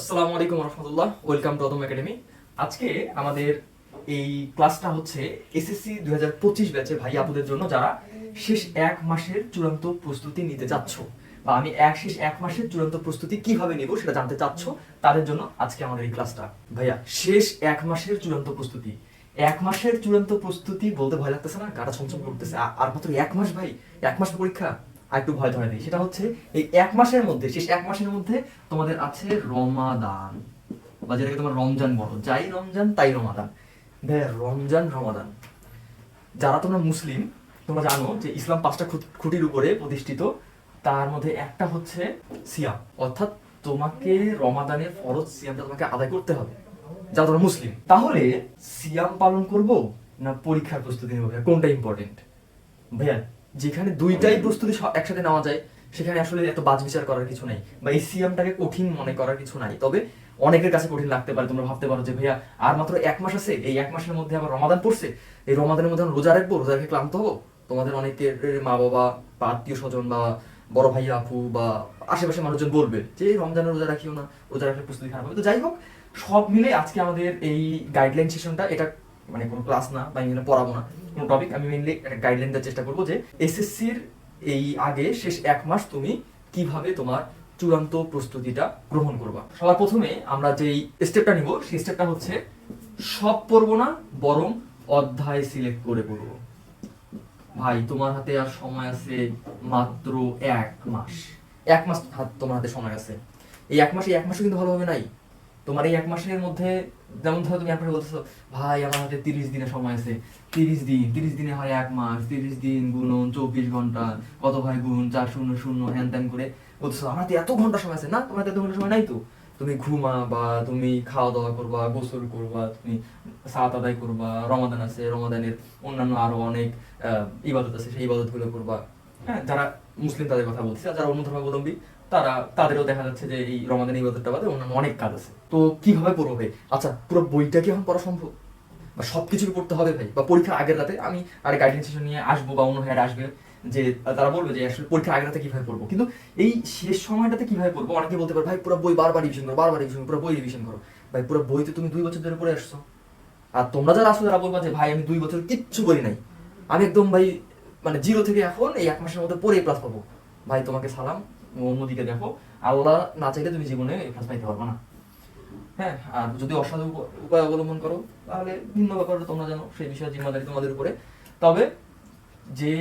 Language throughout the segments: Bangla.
আসসালামু আলাইকুম রহমতুল্লাহ, ওয়েলকাম টু অদম একাডেমি। আজকে আমাদের এই ক্লাসটা হচ্ছে এসএসসি দুই হাজার পঁচিশ ব্যাচে ভাই আপুদের জন্য যারা শেষ এক মাসের চূড়ান্ত প্রস্তুতি নিতে চাচ্ছ বা আমি এক শেষ এক মাসের চূড়ান্ত প্রস্তুতি কীভাবে নেব সেটা জানতে চাচ্ছ, তাদের জন্য আজকে আমাদের এই ক্লাসটা। ভাইয়া, শেষ এক মাসের চূড়ান্ত প্রস্তুতি। এক মাসের চূড়ান্ত প্রস্তুতি বলতে ভয় লাগতেছে না? ছমছম করতেছে। আর মাত্র এক মাস ভাই, এক মাস পরীক্ষা। আর একটু ভয় ধরে দিই সেটা হচ্ছে, এই এক মাসের মধ্যে, শেষ এক মাসের মধ্যে তোমাদের আছে রমাদান। বা যেটাকে তোমার রমজান বলো। যাই রমজান, তাই রমাদান। ভাই রমজান, রমাদান। যারা তোমরা মুসলিম, তোমরা জানো যে ইসলাম পাঁচটা খুঁটির উপরে প্রতিষ্ঠিত। তার মধ্যে একটা হচ্ছে সিয়াম। অর্থাৎ তোমাকে রমাদানের ফরজ সিয়ামটা তোমাকে আদায় করতে হবে। যা তোমরা মুসলিম, তাহলে সিয়াম পালন করব না পরীক্ষার প্রস্তুতি নেব? কোনটা ইম্পর্টেন্ট ভাইয়া যেখানে দুইটাই প্রস্তুতি একসাথে নেওয়া যায়, সেখানে আসলে এত বাজ বিচার করার কিছু নাই বা এই সিএমটাকে কঠিন মনে করার কিছু নাই। তবে অনেকের কাছে কঠিন লাগতে পারে, তোমরা ভাবতে পারো যে, ভাইয়া, আর মাত্র এক মাস আছে, এই এক মাসের মধ্যে আবার রমাদান পড়ছে, এই রমাদানের মধ্যে রোজা রাখব, রোজা রেখে ক্লান্ত হব? তোমাদের অনেকের মা বাবা বা আত্মীয় স্বজন বা বড় ভাই, আপু বা আশেপাশে মানুষজন বলবে যে রমজানের রোজা রাখিও না, রোজা রাখলে প্রস্তুতি খারাপ হবে। তো যাই হোক, সব মিলে আজকে আমাদের এই গাইডলাইন সেশনটা এটা মানে কোনো ক্লাস না, বা পড়াবো না। কোনো টপিক আমি মেনলি একটা গাইডলাইন দেওয়ার চেষ্টা করব যে এসএসসির এই আগে শেষ এক মাস তুমি কীভাবে তোমার চূড়ান্ত প্রস্তুতিটা গ্রহণ করবা? সবার প্রথমে আমরা যেই স্টেপটা নিব, সেই স্টেপটা হচ্ছে সব পড়ব না, বরং অধ্যায় সিলেক্ট করে পড়ব। ভাই, তোমার হাতে আর সময় আছে মাত্র এক মাস। এক মাস তোমার হাতে সময় আছে। এই এক মাসে এক মাসও কিন্তু ভালোভাবে নাই? তোমার এই এক মাসের মধ্যে, যেমন ধরো তুমি একবার বলতেছো, ভাই, আমার হাতে তিরিশ দিনের সময় আছে। তিরিশ দিন, তিরিশ দিনে হয় এক মাস, তিরিশ দিন গুণন চব্বিশ ঘণ্টা, কত ভাই গুণ? চার শূন্য শূন্য, হ্যান ত্যান করে বলতেছো, আমার হাতে এত ঘণ্টা সময় আছে। না, তোমার হাতে এত ঘণ্টা সময় নাই তো। তুমি ঘুমা বা তুমি খাওয়া দাওয়া করবা, গোসল করবা, তুমি সাত আদায় করবা, রমাদান আছে, রমাদানের অন্যান্য আরও অনেক ইবাদত আছে, সেই ইবাদতগুলো করবা। হ্যাঁ যারা মুসলিম তাদের কথা বলছি যারা অন্য ধর্মাবলম্বী তারা, তাদেরও দেখা যাচ্ছে যে এই রমাদান ইবাদতটা বাদে অন্যান্য অনেক কাজ আছে। তো কীভাবে পড়ব ভাই? আচ্ছা পুরো বইটা কি এখন পড়া সম্ভব? বা সবকিছু কি পড়তে হবে ভাই? বা পরীক্ষার আগের রাতে আমি আর গাইডেন্স সেশন নিয়ে আসব বা অন্য হেড আসবে যে, তারা বলবে যে আসলে পরীক্ষার আগের রাতে কীভাবে পড়ব? কিন্তু এই শেষ সময়টাতে কীভাবে পড়ব? অনেকে বলতে পারে, ভাই, পুরো বই বারবার রিভিশন করো, বারবার রিভিশন পুরো বই রিভিশন করো। ভাই, পুরো বইতে তুমি দুই বছর ধরে পড়ে আসছো। আর তোমরা যারা আসো যারা বলবা যে, ভাই, আমি দুই বছর কিচ্ছু করি নাই। আমি একদম ভাই মানে জিরো থেকে এখন এই এক মাসের মধ্যে পড়ে ক্লাস পাবো। ভাই, তোমাকে সালাম। অন্যদিকে দেখো, আল্লাহ না চাইলে তুমি জীবনে ক্লাস পাইতে পারবে না। হ্যাঁ আর যদি অসাধু উপায় অবলম্বন করো, তাহলে ভিন্ন ব্যাপার তোমরা জানো, সেই বিষয়ে জিম্মাদারি তোমাদের উপরে। তবে যে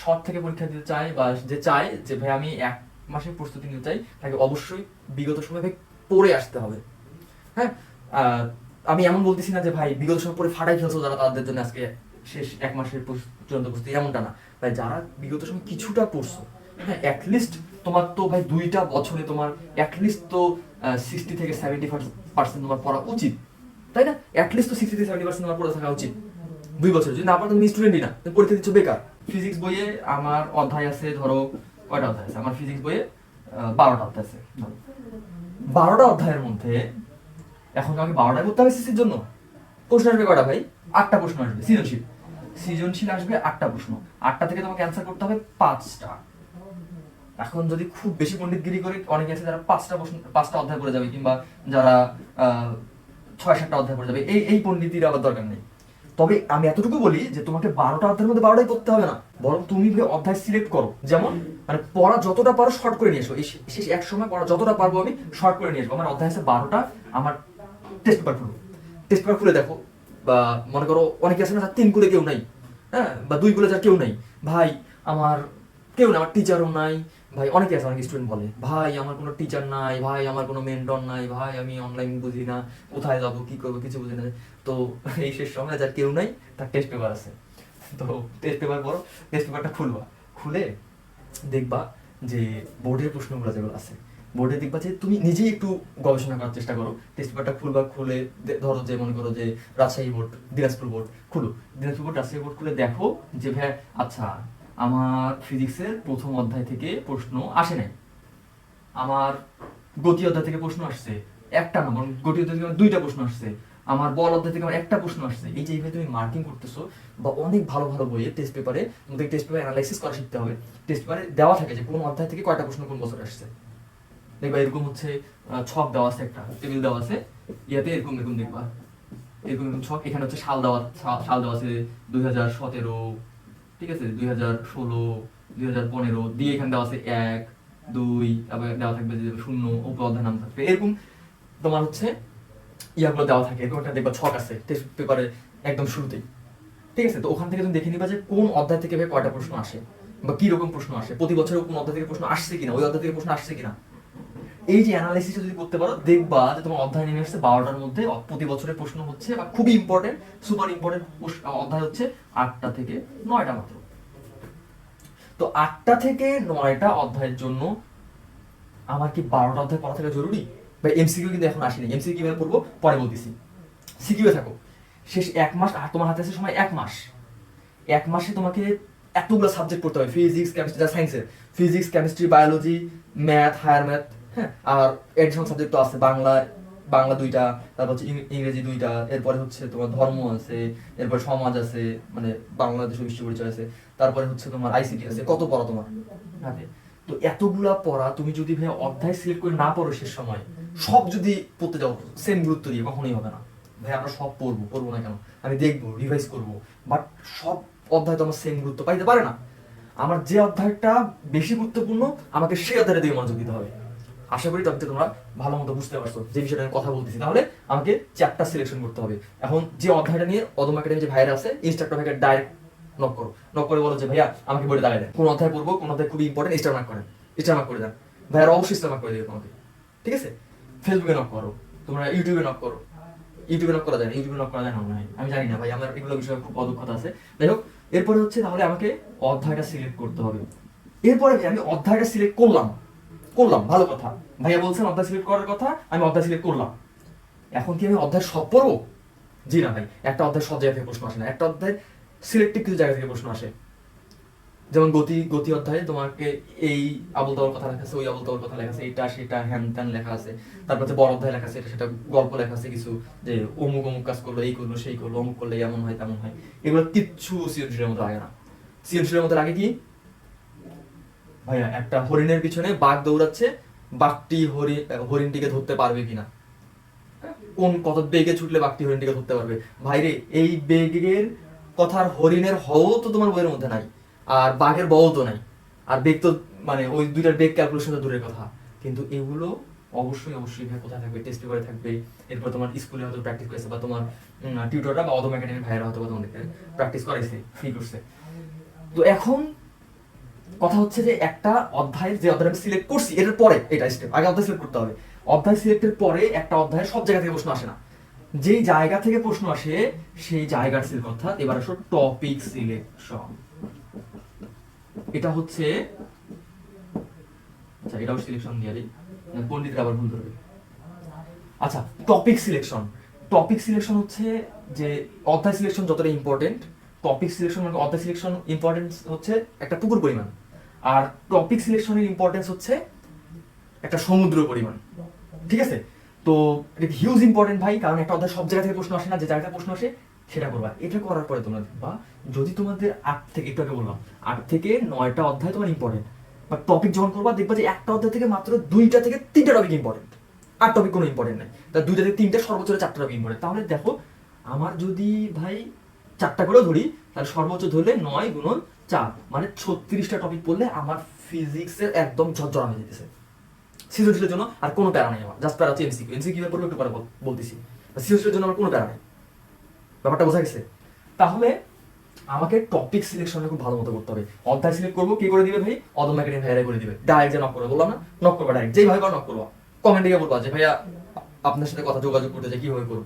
শর্ট থেকে পরীক্ষা দিতে চায় বা যে চায় যে, ভাই, আমি এক মাসের প্রস্তুতি নিতে চাই, তাকে অবশ্যই বিগত সময় ভাই পড়ে আসতে হবে। হ্যাঁ আমি এমন বলতেছি না যে, ভাই, বিগত সময় পরে ফাটাই ফেলছো যারা তাদের জন্য আজকে শেষ এক মাসের চূড়ান্ত প্রস্তুতি। এমনটা না। ভাই, যারা বিগত সময় কিছুটা পড়ছো হ্যাঁ অ্যাটলিস্ট তোমার তো ভাই দুইটা বছরে তোমার অ্যাটলিস্ট তো সিক্সটি থেকে সেভেন্টি পার্সেন্ট তোমার পড়া উচিত, তাই না? অ্যাটলিস্ট তো সিক্সটি থেকে সেভেন্টি পার্সেন্ট তোমার পড়ে থাকা উচিত, দুই বছর যদি না পারো, তুমি স্টুডেন্টই না তুমি পরীক্ষা দিচ্ছ বেকার। ফিজিক্স বইয়ে আমার অধ্যায় আছে, ধরো, কয়টা অধ্যায় আছে? আমার ফিজিক্স বইয়ে বারোটা অধ্যায় আছে বারোটা অধ্যায়ের মধ্যে এখন আমাকে বারোটায় করতে হবে সিসির জন্য? প্রশ্ন আসবে কটা ভাই? আটটা প্রশ্ন আসবে, সৃজনশীল। সৃজনশীল আসবে আটটা প্রশ্ন। আটটা থেকে তোমাকে অ্যান্সার করতে হবে পাঁচটা। এখন যদি খুব বেশি পণ্ডিতগিরি করে, অনেকে আছে যারা পাঁচটা প্রশ্ন, পাঁচটা অধ্যায় পড়ে যাবে কিংবা যারা ছয় সাতটা অধ্যায় পড়ে যাবে, এই এই পণ্ডিতির আবার দরকার নেই। তবে আমি এতটুকু বলি যে তোমাকে বারোটা অধ্যায়ের মধ্যে বারোটাই পড়তে হবে না, বরং তুমি অধ্যায় সিলেক্ট করো, যেমন মানে পড়া যতটা পারো শর্ট করে নিয়ে এসো শেষ এক সময় পড়া যতটা পারব আমি শর্ট করে নিয়ে আসব আমার অধ্যায় আছে বারোটা, আমার টেস্ট পেপার খুলো। টেস্ট পেপার খুলে দেখো, বা মনে করো অনেকে আছে না তিন কুলে কেউ নাই হ্যাঁ বা দুই কুলে যার কেউ নাই। ভাই, আমার কেউ না আমার টিচারও নাই ভাই অনেকে আছে, অনেক স্টুডেন্ট বলে, ভাই, আমার কোনো টিচার নাই, ভাই, আমার কোনো মেন্টর নাই, ভাই, আমি অনলাইন বুঝি না, কোথায় যাব, কি করব, কিছু বুঝি না। তো এই শেষ সময় যার কেউ নাই, তার টেস্ট পেপার আছে। তো টেস্ট পেপার পড়ো টেস্ট পেপারটা খুলবা। খুলে দেখবা যে বোর্ডের প্রশ্নগুলো যেগুলো আছে বোর্ডে দেখবা যে তুমি নিজেই একটু গবেষণা করার চেষ্টা করো। টেস্ট পেপারটা খুলবা, খুলে ধরো যে, মনে করো যে রাজশাহী বোর্ড দিনাজপুর বোর্ড খুলো। দিনাজপুর বোর্ড রাজশাহী বোর্ড খুলে দেখো যে ভাই আচ্ছা আমার ফিজিক্সের প্রথম অধ্যায় থেকে প্রশ্ন আসে নাই। আমার গতি অধ্যায় থেকে প্রশ্ন আসছে একটা না গতি অধ্যায় থেকে দুইটা প্রশ্ন আসছে। আমার বল অধ্যায় থেকে আমার একটা প্রশ্ন আসছে। এই যে এইভাবে তুমি মার্কিং করতেছো বা অনেক ভালো ভালো বইয়ে টেস্ট পেপারে তোমাদের টেস্ট পেপার অ্যানালাইসিস করা শিখতে হবে। টেস্ট পেপারে দেওয়া থাকে যে কোন অধ্যায় থেকে কয়টা প্রশ্ন কোন বছর আসছে। দেখবা এরকম হচ্ছে ছক দেওয়া আছে একটা টেবিল দেওয়া আছে। ইয়াতে এরকম এরকম দেখবা। এরকম এরকম ছক। এখানে হচ্ছে সাল দেওয়া সাল দেওয়া আছে দুই হাজার সতেরো ঠিক আছে, দুই হাজার ষোলো, দুই হাজার পনেরো, দিয়ে এখানে দেওয়া আছে এক, দুই আবার দেওয়া থাকবে যে শূন্য অধ্যায় নাম থাকবে। এরকম তোমার হচ্ছে ইয়াগুলো দেওয়া থাকে। এরকম একটা দেখবা ছক আছে টেস্ট পেপারে একদম শুরুতেই। ঠিক আছে, তো ওখান থেকে তুমি দেখে নিবা যে কোন অধ্যায় থেকে কয়টা প্রশ্ন আসে বা কি রকম প্রশ্ন আসে, প্রতি বছরে কোন অধ্যায় থেকে প্রশ্ন আসছে কিনা, ওই অধ্যায় থেকে প্রশ্ন আসছে কিনা। এই যে অ্যানালাইসিস যদি করতে পারো, দেখবা যে তোমার অধ্যায় নেমে আসছে বারোটার মধ্যে প্রতি বছরের প্রশ্ন হচ্ছে, বা খুবই ইম্পর্টেন্ট সুপার ইম্পর্টেন্ট অধ্যায় হচ্ছে আটটা থেকে নয়টা মাত্র। তো আটটা থেকে নয়টা অধ্যায়ের জন্য আমার কি বারোটা অধ্যায় পড়া থাকা জরুরি? বা এমসিকিউ কিন্তু এখন আসেনি। এমসিকিউ কীভাবে পড়ব? পরে বলতেছি। সিকিউ থাকো। শেষ এক মাস, আর তোমার হাতে আছে সময় এক মাস। এক মাসে তোমাকে এতগুলো সাবজেক্ট পড়তে হবে। ফিজিক্স কেমিস্ট্রি যা সায়েন্সের physics chemistry biology math higher math আর এডিশনাল সাবজেক্ট তো আছে বাংলা বাংলা দুইটা তারপর হচ্ছে ইংরেজি দুইটা এরপরে হচ্ছে তোমার ধর্ম আছে এরপর সমাজ আছে মানে বাংলাদেশ বিশ্ব পরিচয় আছে তারপরে হচ্ছে তোমার আইসিটি আছে কত পড়া তোমার? তো এতগুলা পড়া তুমি যদি ভাই অধ্যায় সিলেক্ট করে না পড়ো শেষ সময় সব যদি পড়তে যাও সেম গুরুত্ব দিয়ে কখনোই হবে না। ভাই আমরা সব পড়ব পড়ব না কেন? আমি দেখব রিভাইজ করব বাট সব অধ্যায় তো আমার সেম গুরুত্ব পাইতে পারে না। আমার যে অধ্যায়টা বেশি গুরুত্বপূর্ণ আমাকে সেই অধ্যায়টা দিয়ে মনোযোগ দিতে হবে। আশা করি তবে তোমরা ভালো মতো বুঝতে পারছ যে বিষয়টা আমি কথা বলতেছি। তাহলে আমাকে চ্যাপ্টার সিলেকশন করতে হবে। এখন যে অধ্যায়টা নিয়ে অদম একাডেমি যে ভাইরা আছে ইনস্ট্রাক্টর ভাইকে ডাইরেক্ট নক করো। নক করে বলো যে, ভাইয়া, আমাকে বলে দাঁড়ায় দেন। কোন অধ্যায় পড়ব, কোন অধ্যায় খুবই ইম্পর্টেন্ট স্টার মার্ক করেন। স্টার মার্ক করে দেন। ভাইয়ারা অবশ্যই স্টার মার্ক করে দেবে তোমাকে। ঠিক আছে? ফেসবুকে নক করো। তোমরা ইউটিউবে নক করো। ইউটিউবে নক করা যায় ইউটিউবে নক করা যায় না আমি জানি না ভাই, আমার এগুলো বিষয়ে খুব অদক্ষতা আছে। যাই হোক, এরপরে হচ্ছে তাহলে আমাকে অধ্যায়টা সিলেক্ট করতে হবে। এরপরে আমি অধ্যায়টা সিলেক্ট করলাম। করলাম, ভালো কথা। ভাইয়া বলছেন অধ্যায় সিলেক্ট করার কথা, আমি অধ্যায় সিলেক্ট করলাম। এখন কি আমি অধ্যায় সব পড়ব? জি না ভাই, একটা অধ্যায় সব জায়গা থেকে প্রশ্ন আসে না, একটা অধ্যায় সিলেক্টিভ কিছু জায়গা থেকে প্রশ্ন আসে। যেমন গতি গতি অধ্যায়ে তোমাকে এই আবল তাবল কথা লেখা আছে, ওই আবল তাবল কথা লেখা আছে, এটা, সেটা, হ্যান ত্যান লেখা আছে। তারপর হচ্ছে বড় অধ্যায় লেখা আছে, এটা, সেটা গল্প লেখা আছে কিছু, যে অমুক অমুক কাজ করল, এই করল, সেই করল, অমুক করলে এমন হয়, তেমন হয়। এগুলো কিচ্ছু সৃজনশীলের মতো লাগে না। সৃজনশীলের মতো লাগে কি? ভাইয়া, একটা হরিণের পিছনে বাঘ দৌড়াচ্ছে, বাঘটি হরিণ হরিণটিকে ধরতে পারবে কিনা? কোন কত বেগে ছুটলে বাঘটি হরিণটিকে ধরতে পারবে? ভাইরে, এই বেগের কথার হরিণের হও তো তোমার বইয়ের মধ্যে নাই, আর বাঘের বও তো নাই। আর বেগ তো মানে ওই দুইটার বেগ ক্যালকুলেশন তো দূরের কথা। কিন্তু এগুলো অবশ্যই অবশ্যই ভাই কোথায় থাকবে? টেস্ট পেপারে থাকবে। এরপর তোমার স্কুলে হয়তো প্র্যাকটিস করেছে, বা তোমার টিউটররা বা অদম একাডেমির ভাইয়েরা হয়তো বা তোমাদেরকে প্র্যাকটিস করাইছে ফ্রি করছে। তো এখন কথা হচ্ছে যে একটা অধ্যায়ের যে অধ্যায় আমি সিলেক্ট করছি এটার পরে এটা স্টেপ আগে অধ্যায় সিলেক্ট করতে হবে। অধ্যায় সিলেক্টের পরে একটা অধ্যায় সব জায়গা থেকে প্রশ্ন আসে না। যেই জায়গা থেকে প্রশ্ন আসে, সেই জায়গার সিলেক্ট অর্থাৎ এবার আসো টপিক সিলেকশন এটা হচ্ছে আচ্ছা এটাও সিলেকশন দিয়ে দিই পণ্ডিতরা আবার ভুল ধরবে আচ্ছা টপিক সিলেকশন টপিক সিলেকশন হচ্ছে যে অধ্যায় সিলেকশন যতটা ইম্পর্টেন্ট টপিক সিলেকশন মানে অধ্যায় সিলেকশন ইম্পর্টেন্স হচ্ছে একটা পুকুর পরিমাণ। আর টপিক সিলেকশনের ইম্পর্টেন্স হচ্ছে একটা সমুদ্র পরিমাণ। ঠিক আছে? তো এটা হিউজ ইম্পর্টেন্ট ভাই, কারণ একটা অধ্যায় সব জায়গা থেকে প্রশ্ন আসে না, যে জায়গা থেকে প্রশ্ন আসে সেটা করবা। এটা করার পরে তোমরা দেখবা, যদি তোমাদের আট থেকে, একটু আগে বললাম, আট থেকে নয়টা অধ্যায় তোমার ইম্পর্টেন্ট বা টপিক যখন করবা, দেখবা যে একটা অধ্যায় থেকে মাত্র দুইটা থেকে তিনটা টপিক ইম্পর্টেন্ট আর টপিক কোনো ইম্পর্টেন্ট নাই। তা দুইটা থেকে তিনটা সর্বোচ্চ চারটা টপিক ইম্পর্টেন্ট তাহলে দেখো, আমার যদি ভাই চারটা করেও ধরি, তাহলে সর্বোচ্চ ধরলে নয় গুণন চার মানে ছত্রিশটা টপিক পড়লে আমার ফিজিক্সের একদম ঝরঝরা হয়ে যেতেছে। সৃজনশীলের জন্য আর কোনো প্যারা নেই আমার জাস্ট প্যারা হচ্ছে এমসিকিউ এমসিকিউ পরে একটু পরে বলতেছি। সৃজনশীলের জন্য আমার কোনো প্যারা নেই। ব্যাপারটা বোঝা গেছে? তাহলে আমাকে টপিক সিলেকশনে খুব ভালো মতো করতে হবে। অধ্যায় সিলেক্ট করব, কে করে দিবে ভাই? অদম একাডেমি ভাইয়ারা করে দিবে। ডাইরেক্ট যে নক করবে, বললাম না? নক করবা ডাইরেক্ট যেই ভাই নক করব। কমেন্টে গিয়ে বলবা যে, ভাইয়া, আপনার সাথে কথা যোগাযোগ করতে চাই, কীভাবে করব?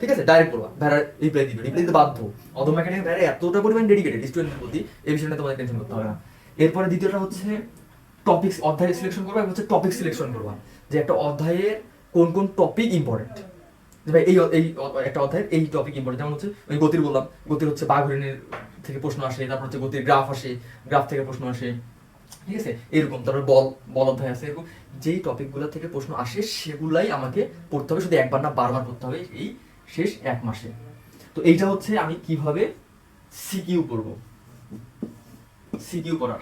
ঠিক আছে ডাইরেক্ট করবা। ভাইরা রিপ্লাই দিবে। রিপ্লাই দিতে বাধ্য। অদম একাডেমি ভাইরা এতটা পরিমাণ ডেডিকেটেড স্টুডেন্টের প্রতি এই বিষয়টা তোমাদের টেনশন করতে হবে না। এরপরে দ্বিতীয়টা হচ্ছে টপিক অধ্যায় সিলেকশন করবা হচ্ছে টপিক সিলেকশন করবা। যে একটা অধ্যায়ের কোন কোন টপিক ইম্পর্টেন্ট ভাই এই এই একটা অধ্যায়ের এই টপিক ইম্পর্টেন্ট যেমন হচ্ছে ওই গতির বললাম, গতির হচ্ছে বাঘ হরিণের থেকে প্রশ্ন আসে, তারপর হচ্ছে গতির গ্রাফ আসে গ্রাফ থেকে প্রশ্ন আসে। ঠিক আছে? এরকম, তারপর বল বল অধ্যায় আছে, এরকম। যেই টপিকগুলো থেকে প্রশ্ন আসে, সেগুলাই আমাকে পড়তে হবে। শুধু একবার না বারবার পড়তে হবে এই শেষ এক মাসে। তো এইটা হচ্ছে আমি কীভাবে সিকিউ করব। সিকিউ করার।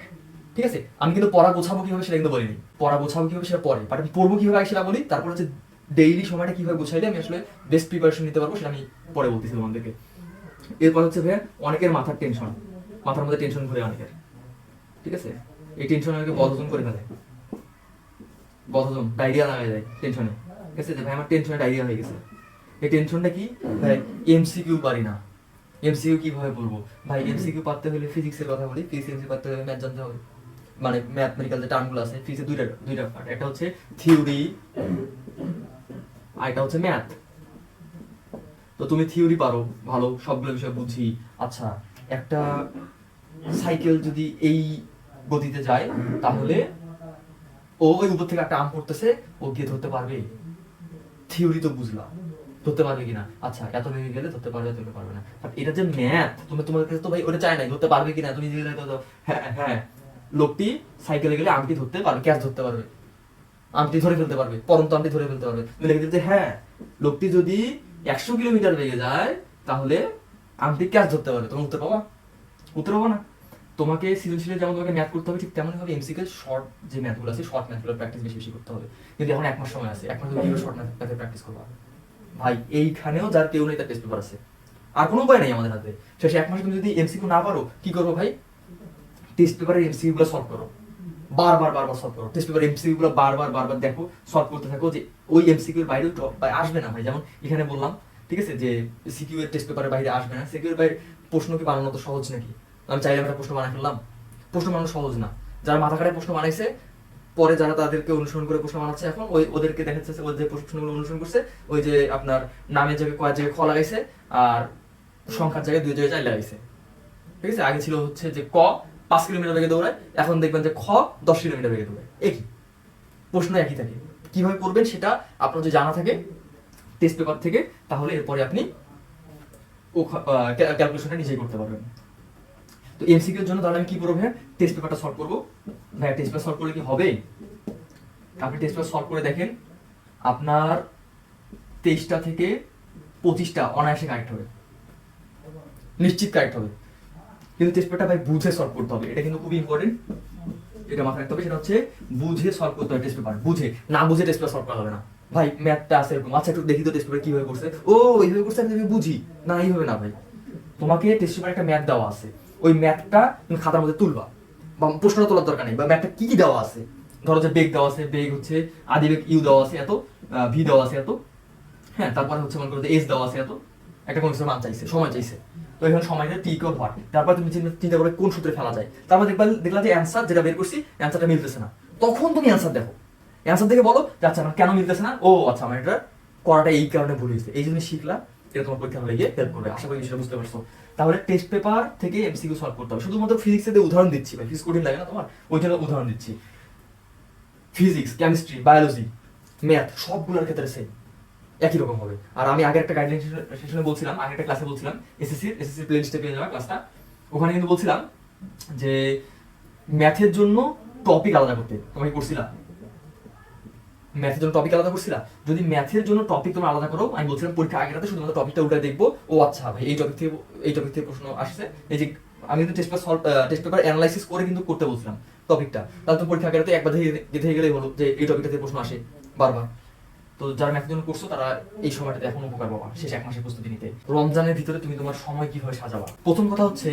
ঠিক আছে? আমি কিন্তু পড়া গোছাবো কীভাবে সেটা কিন্তু বলিনি। পড়া গোছাবো কীভাবে সেটা পরে। বাট আমি পড়ব কীভাবে সেটা বলি, তারপর হচ্ছে ডেইলি সময়টা কীভাবে গোছাইলে আমি আসলে বেস্ট প্রিপারেশন নিতে পারব সেটা আমি পরে বলতেছি তোমাদেরকে। এরপর হচ্ছে ভাইয়া, অনেকের মাথার টেনশন মাথার মধ্যে টেনশন ঘুরে অনেকের। ঠিক আছে? এই টেনশন অনেকে বদহজম করে ফেলে। বদহজম ডায়রিয়া লাগাই যায় টেনশনে ঠিক আছে? ভাই, আমার টেনশনে ডায়রিয়া হয়ে গেছে। এই টেনশনটা কি? ভাই এমসিকিউ পারি না। এমসিকিউ কীভাবে পড়ব ভাই এমসিকিউ পারতে হলে ফিজিক্সের কথা বলি ফিজিক্স এমসি পারতে হলে ম্যাথ জানতে হবে। মানে ম্যাথমেটিক্যাল যে টার্মগুলো আছে দুইটা দুইটা পার্ট একটা হচ্ছে থিওরি আর হচ্ছে ম্যাথ তো তুমি থিওরি পারো, ভালো, সবগুলো বিষয় বুঝি। আচ্ছা একটা সাইকেল যদি এই গতিতে যায়, তাহলে ও ওই উপর থেকে একটা আম পড়তেছে ও গিয়ে ধরতে পারবে। থিওরি তো বুঝলাম। ধরতে পারবে কিনা? আচ্ছা এত ভেঙে গেলে ধরতে পারবে ধরতে পারবে না। এটা যে ম্যাথ তুমি, তোমার কাছে তো ভাই ওটা চাই নাই, ধরতে পারবে কিনা? তুমি নিজে হ্যাঁ হ্যাঁ লোকটি সাইকেলে গেলে আমটি ধরতে পারবে ক্যাচ ধরতে পারবে। আমটি ধরে ফেলতে পারবে, পরন্ত আমটি ধরে ফেলতে পারবে। তুমি লিখে হ্যাঁ লোকটি যদি একশো কিলোমিটার বেগে যায়, তাহলে আমটি ক্যাচ ধরতে পারবে। তোমার উত্তর পাবা? উত্তর পাবো না? তোমাকে সৃজনশীলে যেমন তোমাকে ম্যাথ করতে হবে, ঠিক তেমনই ভাবে এমসিকে শর্ট যে ম্যাথগুলো আছে শর্ট ম্যাথগুলো প্র্যাকটিস বেশি বেশি করতে হবে। কিন্তু এখন এক মাস সময় আছে, এক মাস শর্ট ম্যাথে প্র্যাকটিস করবা? ভাই, এইখানেও যার কেউ নেই, তার টেস্ট পেপার আছে। আর কোনো উপায় নেই আমাদের হাতে। শেষে এক মাস তুমি যদি এমসিকিউ না পারো, কি করব ভাই? টেস্ট পেপারের এমসিকিউ গুলো সলভ করো। বারবার বারবার সলভ করো। টেস্ট পেপার এমসিকিউ গুলো বারবার বারবার দেখো সলভ করতে থাকো যে ওই এমসিকিউ এর বাইরে আসবে না ভাই। যেমন এখানে বললাম, ঠিক আছে, যে সিকিউ এর টেস্ট পেপারের বাইরে আসবে না। সিকিউ এর বাইরে প্রশ্ন কি বানানো তো সহজ নাকি? আমি চাইলে একটা প্রশ্ন বানাই ফেললাম। প্রশ্ন বানানো সহজ না। যারা মাথা কাটায় প্রশ্ন বানাইছে পরে যারা তাদেরকে অনুসরণ করে প্রশ্ন বানাচ্ছে এখন, ওই ওদেরকে দেখা যাচ্ছে ওই যে প্রশ্নগুলো অনুসরণ করছে, ওই যে আপনার নামের জায়গায় কয়েক জায়গায় খ লাগাইছে আর সংখ্যার জায়গায় দুই জায়গায় চাই লাগাইছে। ঠিক আছে? আগে ছিল হচ্ছে যে ক পাঁচ কিলোমিটার বেগে দৌড়ায়, এখন দেখবেন যে খ দশ কিলোমিটার বেগে দৌড়ায়। একই। প্রশ্ন একই থাকে। কীভাবে করবেন সেটা আপনার যদি জানা থাকে টেস্ট পেপার থেকে, তাহলে এরপরে আপনি ক্যালকুলেশনটা নিজেই করতে পারবেন। তো এমসিকিউ এর জন্য তাহলে আমি কি করব ভাই টেস্ট পেপারটা সলভ করব। ভাই টেস্ট পেপার সলভ করলে কি হবে? আপনি টেস্ট পেপার সলভ করে দেখেন, আপনার তেইশটা থেকে পঁচিশটা অনায়াসে কারেক্ট হবে। নিশ্চিত কারেক্ট হবে। কিন্তু টেস্ট পেপারটা ভাই বুঝে সলভ করতে হবে। এটা কিন্তু খুবই ইম্পর্টেন্ট এটা মাথায় রাখতে হবে, সেটা হচ্ছে বুঝে সলভ করতে হবে টেস্ট পেপার বুঝে, না বুঝে টেস্ট পেপার সলভ করা হবে না। ভাই ম্যাথটা আছে এরকম। আচ্ছা একটু দেখি তো টেস্ট পেপার কীভাবে করছে। ও, এইভাবে করছে, আমি বুঝি। না এইভাবে না ভাই। তোমাকে টেস্ট পেপারে একটা ম্যাথ দেওয়া আছে। ওই ম্যাথটা খাতার মধ্যে তুলবা। বা প্রশ্নটা তোলার দরকার নেই, বা ম্যাথটা কি কি দেওয়া আছে? ধরো যে বেগ দেওয়া আছে, বেগ হচ্ছে আদি বেগ ইউ দেওয়া আছে এত ভি দেওয়া আছে এত হ্যাঁ তারপরে হচ্ছে মনে করো যে এস দেওয়া আছে এত, একটা কোন মান চাইছে, সময় চাইছে। তো এখানে সময় টি কো ভর তারপর তুমি চিন্তা- করবে কোন সূত্রে ফেলা যায়? তারপর দেখবা, দেখলা যে অ্যান্সার যেটা বের করছি অ্যান্সারটা মিলতেছে না। তখন তুমি অ্যান্সার দেখো। অ্যান্সার দেখে বলো যে আচ্ছা কেন মিলতেছে না? ও আচ্ছা আমার এটা করাটা এই কারণে ভুল হয়েছে। এই যে তুমি শিখলা এটা পরীক্ষা গিয়ে হেল্প করবে। আশা করি বিষয়টা বুঝতে পারছ। তাহলে টেস্ট পেপার থেকে এমসিকিউ সলভ করতে হবে। শুধুমাত্র ফিজিক্সের উদাহরণ দিচ্ছি ফিজিক্স কঠিন লাগে না তোমার? ওই জন্য উদাহরণ দিচ্ছি। ফিজিক্স কেমিস্ট্রি বায়োলজি ম্যাথ সবগুলোর ক্ষেত্রে সেম একই রকম হবে। আর আমি আগে একটা গাইডলাইন সেশনে বলছিলাম, আগে একটা ক্লাসে বলছিলাম এসএসসি এসএসসি প্লেলিস্টে পেয়ে যাওয়া ক্লাসটা ওখানে কিন্তু বলছিলাম যে ম্যাথের জন্য টপিক আলাদা করতে। তোমাকে করছিলাম। ম্যাথের জন্য টপিক আলাদা করছিলা? যদি ম্যাথের জন্য টপিক তোমরা আলাদা করো, আমি বলছিলাম পরীক্ষা আগের রাতে শুধুমাত্র টপিকটা উঠে দেখব। ও আচ্ছা ভাই, এই টপিক থেকে, এই টপিক থেকে প্রশ্ন আসছে। এই যে, আমি কিন্তু test paper test paper analysis করে কিন্তু করতে বলছিলাম টপিকটা তাহলে তো পরীক্ষা আগের রাতে একবার দেখে গেলেই হলো যে এই টপিকটা থেকে প্রশ্ন আসে বারবার। তো যারা ম্যাথের জন্য করছ, তারা এই সময়টাতে এখন উপকার পাবা, শেষ এক মাসের প্রস্তুতি নিতে। রমজানের ভিতরে তুমি তোমার সময় কীভাবে সাজাবা? প্রথম কথা হচ্ছে,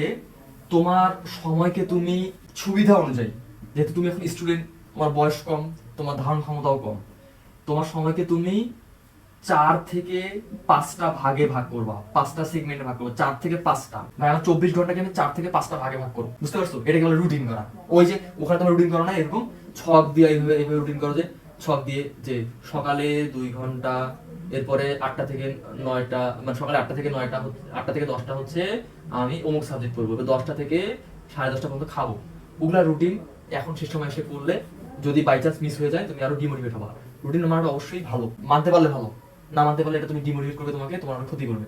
তোমার সময়কে তুমি সুবিধা অনুযায়ী, যেহেতু তুমি এখন স্টুডেন্ট তোমার বয়স কম, তোমার ধারণ ক্ষমতাও কম। তোমার সময়কে তুমি চার থেকে পাঁচটা ভাগে ভাগ করবা, পাঁচটা সেগমেন্টে ভাগ করব, চার থেকে পাঁচটা। ভাই, আমার চব্বিশ ঘন্টাকে আমি চার থেকে পাঁচটা ভাগে ভাগ করব, বুঝতে পারছ? এটাকে বলে রুটিন করা? ওই যে, ওখানে তোমার রুটিন করো না, এরকম ছক দিয়ে এইভাবে এইভাবে রুটিন করো যে, ছক দিয়ে যে সকালে দুই ঘণ্টা, এরপরে আটটা থেকে নয়টা মানে সকালে আটটা থেকে নয়টা আটটা থেকে দশটা হচ্ছে আমি অমুক সাবজেক্ট পড়ব দশটা থেকে সাড়ে দশটা পর্যন্ত খাব। ওগুলা রুটিন এখন সে সময় এসে করলে যদি বাই চান্স মিস হয়ে যায়, তুমি আরও ডিমোটিভেট হবা। রুটিন মানাটা অবশ্যই ভালো। মানতে পারলে ভালো। না মানতে পারলে এটা তুমি ডিমোটিভেট করবে, তোমাকে তোমার আরও ক্ষতি করবে।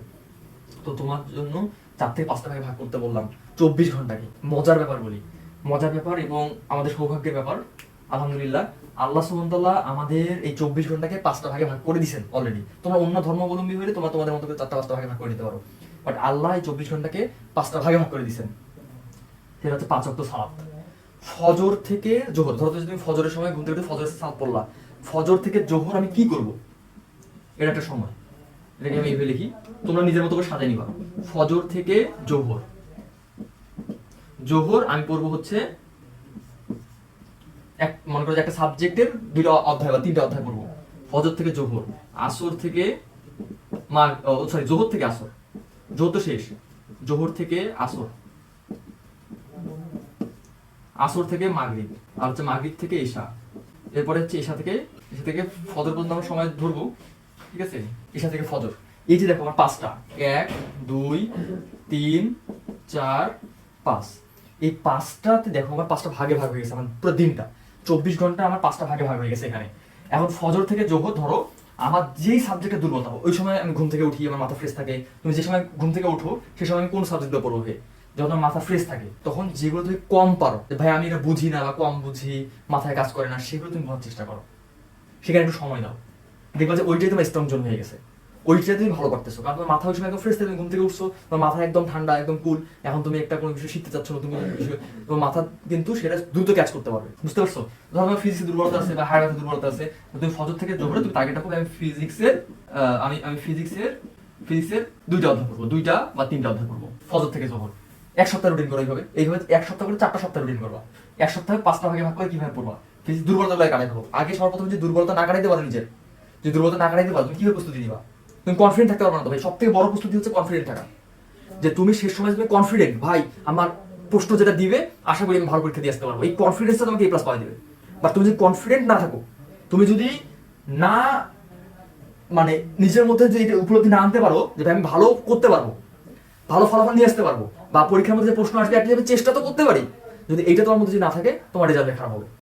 তো তোমার জন্য চার থেকে পাঁচটা ভাগে ভাগ করতে বললাম। চব্বিশ ঘন্টাকে। মজার ব্যাপার বলি। মজার ব্যাপার এবং আমাদের সৌভাগ্যের ব্যাপার। আলহামদুলিল্লাহ, আল্লাহ সুবহানাহু আমাদের এই চব্বিশ ঘন্টাকে পাঁচটা ভাগে ভাগ করে দিয়েছেন অলরেডি তোমরা অন্য ধর্মাবলম্বী হলে তোমরা তোমাদের মতো চারটা পাঁচটা ভাগে ভাগ করে দিতে পারো। বাট আল্লাহ এই চব্বিশ ঘন্টাকে পাঁচটা ভাগে ভাগ করে দিয়েছেন। সেটা হচ্ছে পাঁচ অক্ট সালাত। ফজর থেকে জোহর। ধরো যদি তুমি ফজরের সময় ঘুম থেকে ফজরের সালাত পড়লা। ফজর থেকে জোহর আমি কি করব? এটা একটা সময়। এটাকে আমি এইভাবে লিখি। তোমরা নিজের মতো করে সাজাই নিবা। ফজর থেকে জোহর। জোহর আমি পড়ব হচ্ছে এক, মনে করো একটা সাবজেক্টের দুইটা অধ্যায় বা তিনটা অধ্যায় পড়ব। ফজর থেকে জোহর। আসর থেকে মা সরি জোহর থেকে আসর। জোহর তো শেষ। জোহর থেকে আসর। আসর থেকে মাগরিব। আর হচ্ছে মাগরিব থেকে ঈশা। এরপরে হচ্ছে ঈশা থেকে ঈশা থেকে ফজর পর্যন্ত আমরা সময় ধরবো, ঠিক আছে? ঈশা থেকে ফজর। এই যে দেখো, আমার পাঁচটা। এক, দুই, তিন, চার, পাঁচ। এই পাঁচটাতে দেখো, আমার পাঁচটা ভাগে ভাগ হয়ে গেছে, আমার পুরো দিনটা। চব্বিশ ঘণ্টা আমার পাঁচটা ভাগে ভাগ হয়ে গেছে এখানে। এখন ফজর থেকে যোগ ধরো, আমার যেই সাবজেক্টে দুর্বলতা, ওই সময় আমি ঘুম থেকে উঠি, আমার মাথা ফ্রেশ থাকে। তুমি যে সময় ঘুম থেকে উঠো সে সময় আমি কোন সাবজেক্টে পড়বে যখন মাথা ফ্রেশ থাকে, তখন যেগুলো তুমি কম পারো ভাই আমি এটা বুঝি না বা কম বুঝি, মাথায় কাজ করে না, সেগুলো তুমি বোঝার চেষ্টা করো। সেখানে একটু সময় দাও। দেখবা যে ওইটাই তোমার স্ট্রং জোন হয়ে গেছে। ওইটাই তুমি ভালো করতেছো। কারণ তোমার মাথা ওই সময় একদম ফ্রেশ থাকে ঘুম থেকে উঠছো, তোমার মাথা একদম ঠান্ডা, একদম কুল এখন তুমি একটা কোনো কিছু শিখতে চাচ্ছ, নতুন কোনো তোমার মাথা কিন্তু সেটা দ্রুত ক্যাচ করতে পারবে। বুঝতে পারছ? ধরো আমার ফিজিক্সে দুর্বলতা আছে বা হায়ার দুর্বলতা আছে তুমি ফজর থেকে জোহরে তুমি টার্গেট রাখো আমি ফিজিক্সের আমি আমি ফিজিক্সের ফিজিক্সের দুইটা অধ্যায় করব দুইটা বা তিনটা অধ্যায় করব ফজর থেকে জোহর এক সপ্তাহ রুটিন করো এইভাবে। এইভাবে এক সপ্তাহ করে চারটা সপ্তাহ রুটিন করবা। এক সপ্তাহে পাঁচটা ভাগে ভাগ করে কীভাবে পড়বা? ফিজিক্স দুর্বলতা গুলো কাটাই দেবো আগে সর্বপ্রথম যে দুর্বলতা না কাটাইতে পারো নিজের যদি দুর্বলতা না কাটাইতে পারো, তুমি কীভাবে প্রস্তুতি নিবা? তুমি কনফিডেন্ট থাকতে পারবে না ভাই। সব থেকে বড় প্রস্তুতি হচ্ছে কনফিডেন্ট থাকা। যে তুমি শেষ সময় তুমি কনফিডেন্ট ভাই, আমার প্রশ্ন যেটা দিবে, আশা করি আমি ভালো পরীক্ষা দিয়ে আসতে পারব। এই কনফিডেন্সটা তোমাকে এ প্লাস পাওয়া দিবে বা তুমি যদি কনফিডেন্ট না থাকো, তুমি যদি না মানে নিজের মধ্যে যদি উপলব্ধি না আনতে পারো, যে আমি ভালো করতে পারব ভালো ফলাফল নিয়ে আসতে পারব। বা পরীক্ষার মধ্যে যে প্রশ্ন আসবে, একটা চেষ্টা তো করতে পারি। যদি এইটা তোমার মধ্যে যদি না থাকে, তোমার রেজাল্ট খারাপ হবে।